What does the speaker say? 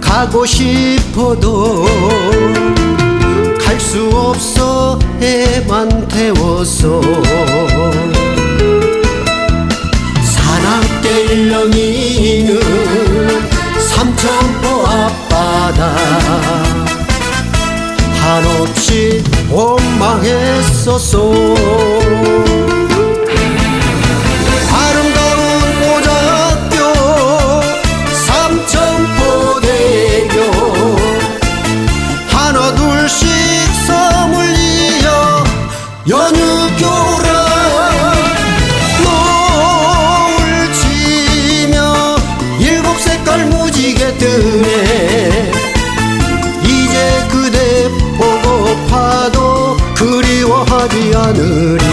가고 싶어도 갈 수 없어 해만 태웠어 사납게 일렁이는 삼천포 앞바다. 한없이 원망했었어 연유교라 노을 지며 일곱 색깔 무지개 뜨네 이제 그대 보고 파도 그리워하지 않으리